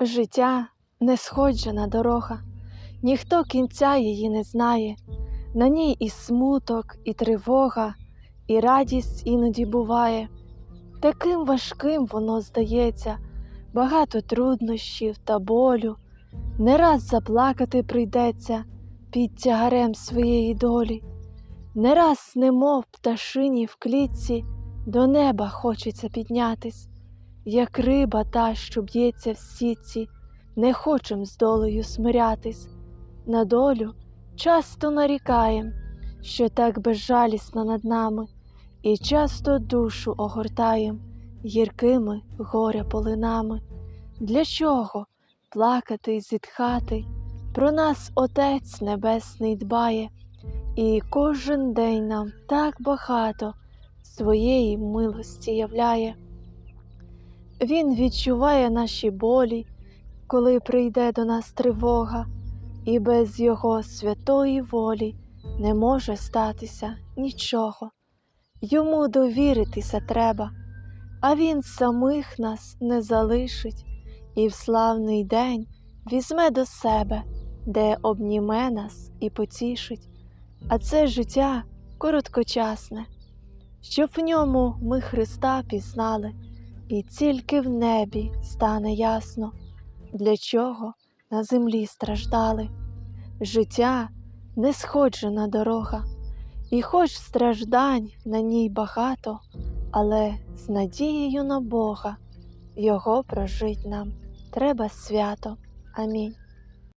Життя не сходжена дорога, ніхто кінця її не знає. На ній і смуток, і тривога, і радість іноді буває. Таким важким воно здається, багато труднощів та болю. Не раз заплакати прийдеться під тягарем своєї долі. Не раз, немов пташині в клітці, до неба хочеться піднятись, як риба та, що б'ється в сітці, не хочем з долею смирятись. На долю часто нарікаєм, що так безжалісна над нами, і часто душу огортаєм гіркими горя полинами. Для чого плакати й зітхати? Про нас Отець Небесний дбає, і кожен день нам так багато своєї милості являє. Він відчуває наші болі, коли прийде до нас тривога, і без Його святої волі не може статися нічого. Йому довіритися треба, а Він самих нас не залишить і в славний день візьме до себе, де обніме нас і потішить. А це життя короткочасне, щоб в ньому ми Христа пізнали, і тільки в небі стане ясно, для чого на землі страждали. Життя не сходжена дорога, і хоч страждань на ній багато, але з надією на Бога Його прожить нам треба свято. Амінь.